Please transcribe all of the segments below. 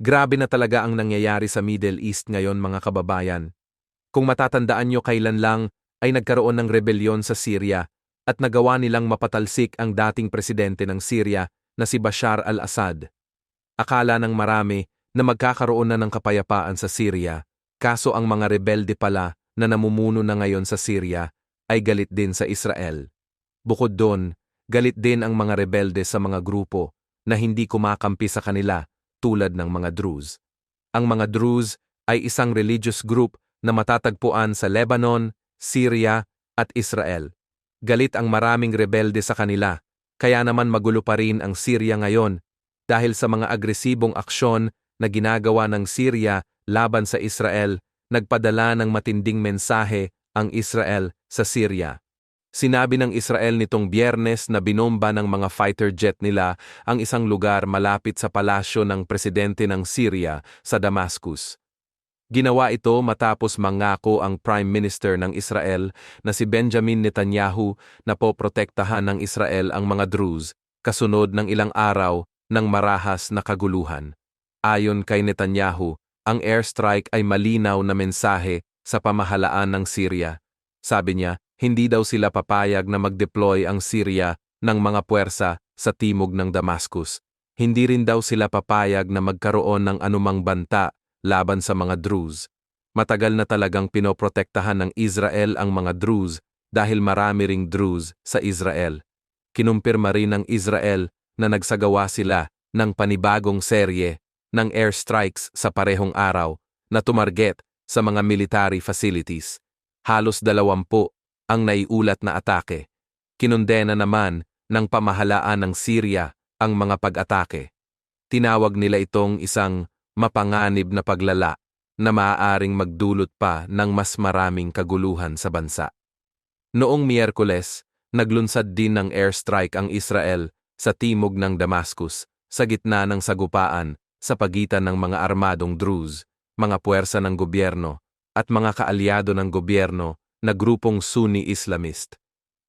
Grabe na talaga ang nangyayari sa Middle East ngayon mga kababayan. Kung matatandaan nyo kailan lang ay nagkaroon ng rebelyon sa Syria at nagawa nilang mapatalsik ang dating presidente ng Syria na si Bashar al-Assad. Akala ng marami na magkakaroon na ng kapayapaan sa Syria, kaso ang mga rebelde pala na namumuno na ngayon sa Syria ay galit din sa Israel. Bukod doon, galit din ang mga rebelde sa mga grupo na hindi kumakampi sa kanila tulad ng mga Druze. Ang mga Druze ay isang religious group na matatagpuan sa Lebanon, Syria at Israel. Galit ang maraming rebelde sa kanila, kaya naman magulo pa rin ang Syria ngayon dahil sa mga agresibong aksyon na ginagawa ng Syria laban sa Israel, nagpadala ng matinding mensahe ang Israel sa Syria. Sinabi ng Israel nitong biyernes na binomba ng mga fighter jet nila ang isang lugar malapit sa palasyo ng presidente ng Syria sa Damascus. Ginawa ito matapos mangako ang Prime Minister ng Israel na si Benjamin Netanyahu na poprotektahan ng Israel ang mga Druze kasunod ng ilang araw ng marahas na kaguluhan. Ayon kay Netanyahu, ang airstrike ay malinaw na mensahe sa pamahalaan ng Syria. Sabi niya, hindi daw sila papayag na mag-deploy ang Syria ng mga puwersa sa timog ng Damascus. Hindi rin daw sila papayag na magkaroon ng anumang banta laban sa mga Druze. Matagal na talagang pinoprotektahan ng Israel ang mga Druze dahil marami ring Druze sa Israel. Kinumpirma rin ng Israel na nagsagawa sila ng panibagong serye ng airstrikes sa parehong araw na tumarget sa mga military facilities. Halos dalawampu ang naiulat na atake. Kinundena naman ng pamahalaan ng Syria ang mga pag-atake. Tinawag nila itong isang mapanganib na paglala na maaaring magdulot pa ng mas maraming kaguluhan sa bansa. Noong Miyerkules, naglunsad din ng airstrike ang Israel sa timog ng Damascus sa gitna ng sagupaan sa pagitan ng mga armadong Druze, mga puwersa ng gobyerno, at mga kaalyado ng gobyerno na grupong Sunni Islamist.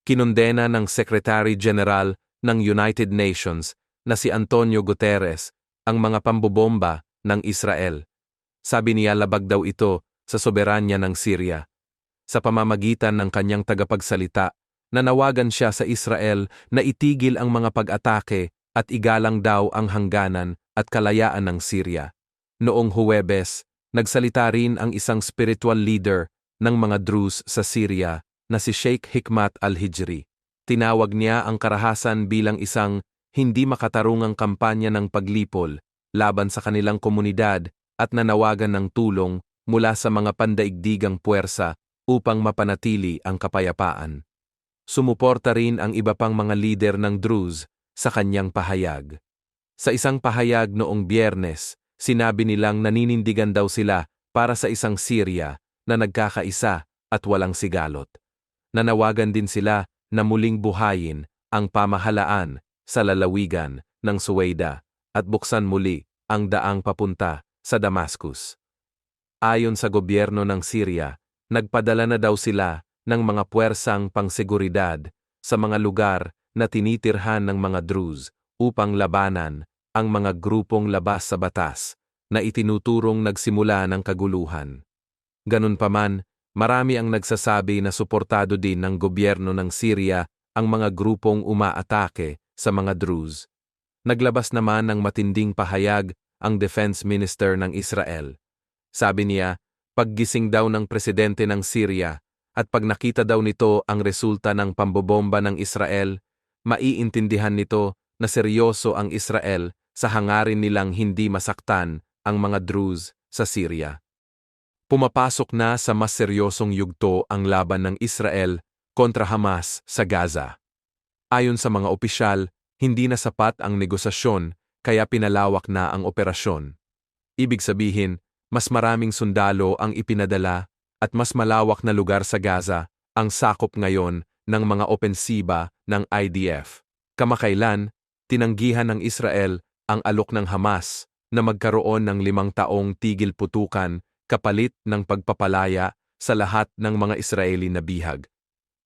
Kinundena ng Secretary General ng United Nations na si Antonio Guterres ang mga pambobomba ng Israel. Sabi niya labag daw ito sa soberanya ng Syria. Sa pamamagitan ng kanyang tagapagsalita, nanawagan siya sa Israel na itigil ang mga pag-atake at igalang daw ang hangganan at kalayaan ng Syria. Noong Huwebes, nagsalita rin ang isang spiritual leader ng mga Druze sa Syria na si Sheikh Hikmat al-Hijri. Tinawag niya ang karahasan bilang isang hindi makatarungang kampanya ng paglipol laban sa kanilang komunidad at nanawagan ng tulong mula sa mga pandaigdigang puwersa upang mapanatili ang kapayapaan. Sumuporta rin ang iba pang mga lider ng Druze sa kanyang pahayag. Sa isang pahayag noong biyernes, sinabi nilang naninindigan daw sila para sa isang Syria na nagkakaisa at walang sigalot. Nanawagan din sila na muling buhayin ang pamahalaan sa lalawigan ng Suwaida at buksan muli ang daang papunta sa Damascus. Ayon sa gobyerno ng Syria, nagpadala na daw sila ng mga puwersang pangseguridad sa mga lugar na tinitirhan ng mga Druze upang labanan ang mga grupong labas sa batas na itinuturong nagsimula ng kaguluhan. Ganun pa man, marami ang nagsasabi na suportado din ng gobyerno ng Syria ang mga grupong umaatake sa mga Druze. Naglabas naman ng matinding pahayag ang Defense Minister ng Israel. Sabi niya, paggising daw ng presidente ng Syria at pag nakita daw nito ang resulta ng pambobomba ng Israel, maiintindihan nito na seryoso ang Israel sa hangarin nilang hindi masaktan ang mga Druze sa Syria. Pumapasok na sa mas seryosong yugto ang laban ng Israel kontra Hamas sa Gaza. Ayon sa mga opisyal, hindi na sapat ang negosasyon kaya pinalawak na ang operasyon. Ibig sabihin, mas maraming sundalo ang ipinadala at mas malawak na lugar sa Gaza ang sakop ngayon ng mga opensiba ng IDF. Kamakailan, tinanggihan ng Israel ang alok ng Hamas na magkaroon ng limang taong tigil putukan kapalit ng pagpapalaya sa lahat ng mga Israeli na bihag.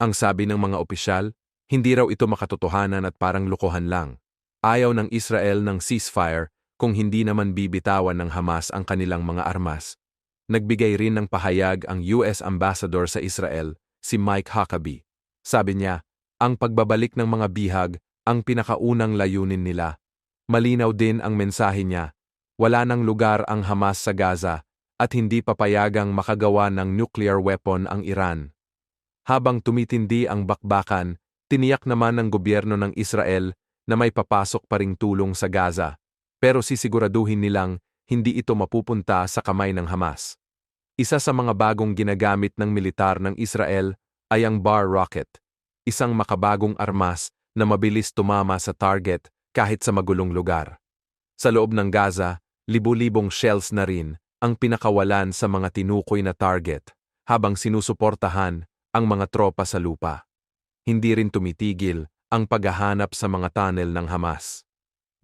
Ang sabi ng mga opisyal, hindi raw ito makatotohanan at parang lukohan lang. Ayaw ng Israel ng ceasefire kung hindi naman bibitawan ng Hamas ang kanilang mga armas. Nagbigay rin ng pahayag ang US Ambassador sa Israel, si Mike Huckabee. Sabi niya, ang pagbabalik ng mga bihag ang pinakaunang layunin nila. Malinaw din ang mensahe niya, wala nang lugar ang Hamas sa Gaza at hindi papayagang makagawa ng nuclear weapon ang Iran. Habang tumitindi ang bakbakan, tiniyak naman ng gobyerno ng Israel na may papasok pa ring tulong sa Gaza pero sisiguraduhin nilang hindi ito mapupunta sa kamay ng Hamas. Isa sa mga bagong ginagamit ng militar ng Israel ay ang bar rocket, isang makabagong armas na mabilis tumama sa target kahit sa magulong lugar. Sa loob ng Gaza, libu-libong shells na rin ang pinakawalan sa mga tinukoy na target habang sinusuportahan ang mga tropa sa lupa. Hindi rin tumitigil ang paghahanap sa mga tunnel ng Hamas.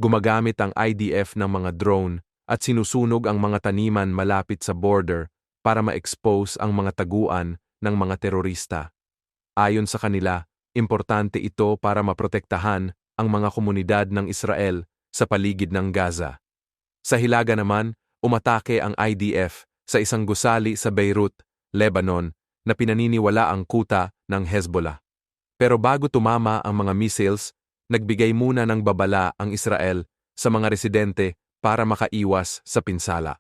Gumagamit ang IDF ng mga drone at sinusunog ang mga taniman malapit sa border para ma-expose ang mga taguan ng mga terorista. Ayon sa kanila, importante ito para maprotektahan ang mga komunidad ng Israel sa paligid ng Gaza. Sa Hilaga naman, umatake ang IDF sa isang gusali sa Beirut, Lebanon, na pinaniniwala ang kuta ng Hezbollah. Pero bago tumama ang mga missiles, nagbigay muna ng babala ang Israel sa mga residente para makaiwas sa pinsala.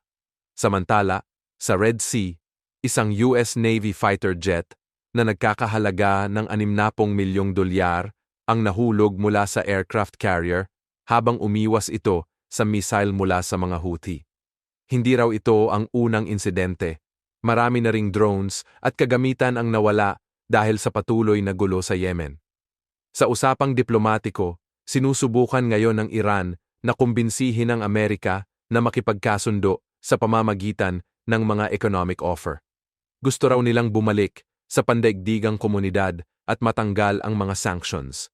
Samantala, sa Red Sea, isang US Navy fighter jet na nagkakahalaga ng 60 milyong dolyar ang nahulog mula sa aircraft carrier habang umiwas ito sa missile mula sa mga Houthi. Hindi raw ito ang unang insidente. Marami na ring drones at kagamitan ang nawala dahil sa patuloy na gulo sa Yemen. Sa usapang diplomatiko, sinusubukan ngayon ng Iran na kumbinsihin ang Amerika na makipagkasundo sa pamamagitan ng mga economic offer. Gusto raw nilang bumalik sa pandaigdigang komunidad at matanggal ang mga sanctions.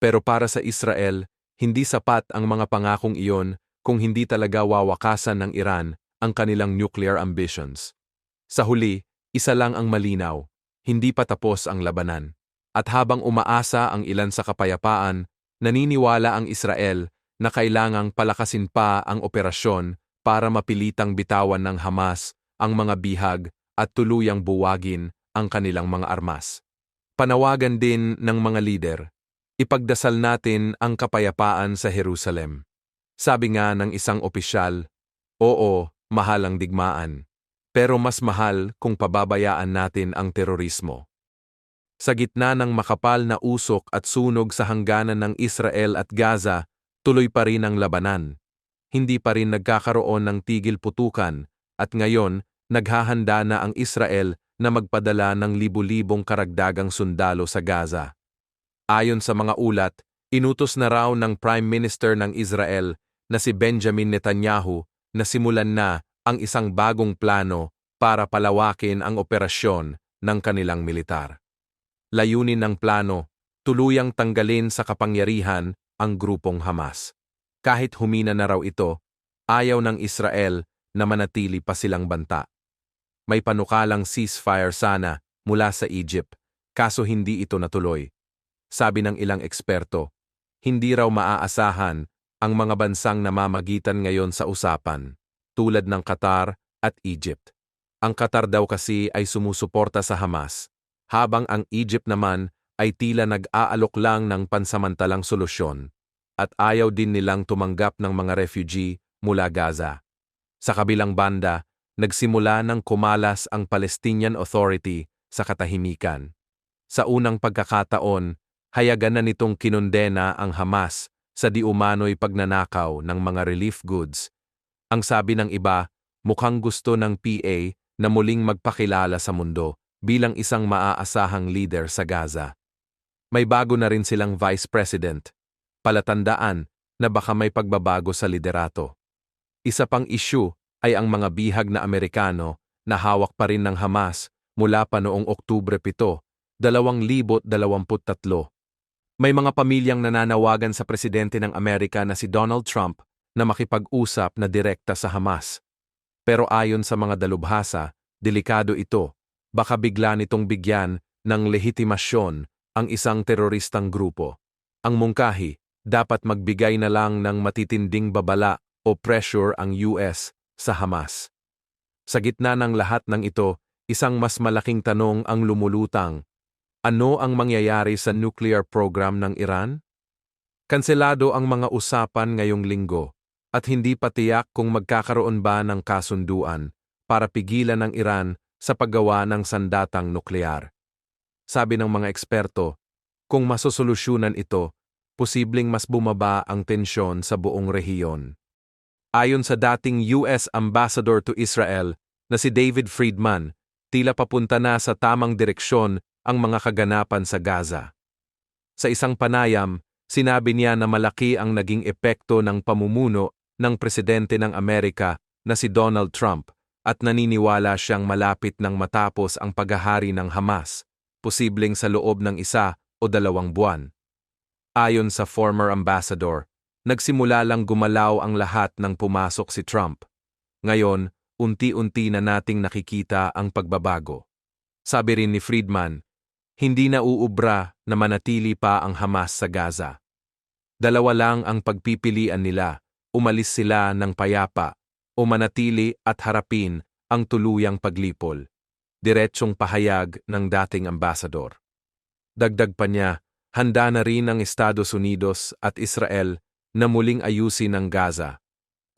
Pero para sa Israel, hindi sapat ang mga pangakong iyon kung hindi talaga wawakasan ng Iran ang kanilang nuclear ambitions. Sa huli, isa lang ang malinaw, hindi pa tapos ang labanan. At habang umaasa ang ilan sa kapayapaan, naniniwala ang Israel na kailangang palakasin pa ang operasyon para mapilitang bitawan ng Hamas ang mga bihag at tuluyang buwagin ang kanilang mga armas. Panawagan din ng mga lider, ipagdasal natin ang kapayapaan sa Jerusalem. Sabi nga ng isang opisyal, oo, mahal ang digmaan, pero mas mahal kung pababayaan natin ang terorismo. Sa gitna ng makapal na usok at sunog sa hangganan ng Israel at Gaza, tuloy pa rin ang labanan. Hindi pa rin nagkakaroon ng tigil putukan at ngayon naghahanda na ang Israel na magpadala ng libu-libong karagdagang sundalo sa Gaza. Ayon sa mga ulat, inutos na raw ng Prime Minister ng Israel na si Benjamin Netanyahu na simulan na ang isang bagong plano para palawakin ang operasyon ng kanilang militar. Layunin ng plano, tuluyang tanggalin sa kapangyarihan ang grupong Hamas. Kahit humina na raw ito, ayaw ng Israel na manatili pa silang banta. May panukalang ceasefire sana mula sa Egypt, kaso hindi ito natuloy. Sabi ng ilang eksperto, hindi raw maaasahan ang mga bansang namamagitan ngayon sa usapan, tulad ng Qatar at Egypt. Ang Qatar daw kasi ay sumusuporta sa Hamas habang ang Egypt naman ay tila nag-aalok lang ng pansamantalang solusyon at ayaw din nilang tumanggap ng mga refugee mula Gaza. Sa kabilang banda, nagsimula ng kumalas ang Palestinian Authority sa katahimikan. Sa unang pagkakataon, hayagan na nitong kinondena ang Hamas sa diumano'y pagnanakaw ng mga relief goods. Ang sabi ng iba, mukhang gusto ng PA na muling magpakilala sa mundo bilang isang maaasahang leader sa Gaza. May bago na rin silang vice president, palatandaan na baka may pagbabago sa liderato. Isa pang issue ay ang mga bihag na Amerikano na hawak pa rin ng Hamas mula pa noong Oktubre 7, 2023. May mga pamilyang nananawagan sa presidente ng Amerika na si Donald Trump na makipag-usap na direkta sa Hamas. Pero ayon sa mga dalubhasa, delikado ito baka bigla nitong bigyan ng lehitimasyon ang isang teroristang grupo. Ang mungkahi, dapat magbigay na lang ng matitinding babala o pressure ang US sa Hamas. Sa gitna ng lahat ng ito, isang mas malaking tanong ang lumulutang. Ano ang mangyayari sa nuclear program ng Iran? Kanselado ang mga usapan ngayong linggo at hindi pa tiyak kung magkakaroon ba ng kasunduan para pigilan ng Iran sa paggawa ng sandatang nuklear. Sabi ng mga eksperto, kung masosolusyonan ito, posibleng mas bumaba ang tensyon sa buong rehiyon. Ayon sa dating US Ambassador to Israel na si David Friedman, tila papunta na sa tamang direksyon ang mga kaganapan sa Gaza. Sa isang panayam, sinabi niya na malaki ang naging epekto ng pamumuno ng presidente ng Amerika na si Donald Trump at naniniwala siyang malapit nang matapos ang paghahari ng Hamas, posibleng sa loob ng isa o dalawang buwan. Ayon sa former ambassador, nagsimula lang gumalaw ang lahat nang pumasok si Trump. Ngayon, unti-unti na nating nakikita ang pagbabago. Sabi rin ni Friedman, hindi na uubra na manatili pa ang Hamas sa Gaza. Dalawa lang ang pagpipilian nila, umalis sila ng payapa o manatili at harapin ang tuluyang paglipol. Diretsyong pahayag ng dating ambasador. Dagdag pa niya, handa na rin ang Estados Unidos at Israel na muling ayusin ang Gaza.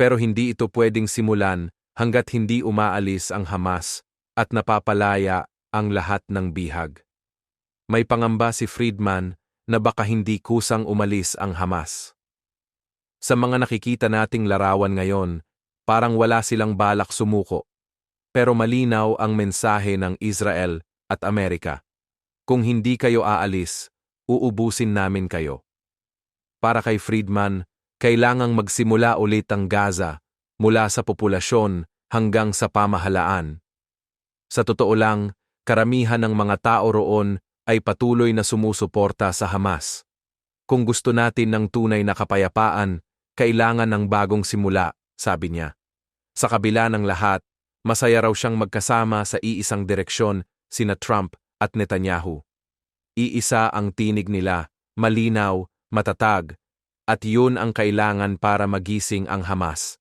Pero hindi ito pwedeng simulan hanggat hindi umaalis ang Hamas at napapalaya ang lahat ng bihag. May pangamba si Friedman na baka hindi kusang umalis ang Hamas. Sa mga nakikita nating larawan ngayon, parang wala silang balak sumuko. Pero malinaw ang mensahe ng Israel at Amerika. Kung hindi kayo aalis, uubusin namin kayo. Para kay Friedman, kailangang magsimula ulit ang Gaza mula sa populasyon hanggang sa pamahalaan. Sa totoo lang, karamihan ng mga tao roon ay patuloy na sumusuporta sa Hamas. Kung gusto natin ng tunay na kapayapaan, kailangan ng bagong simula, sabi niya. Sa kabila ng lahat, masaya raw siyang magkasama sa iisang direksyon sina Trump at Netanyahu. Iisa ang tinig nila, malinaw, matatag, at yun ang kailangan para magising ang Hamas.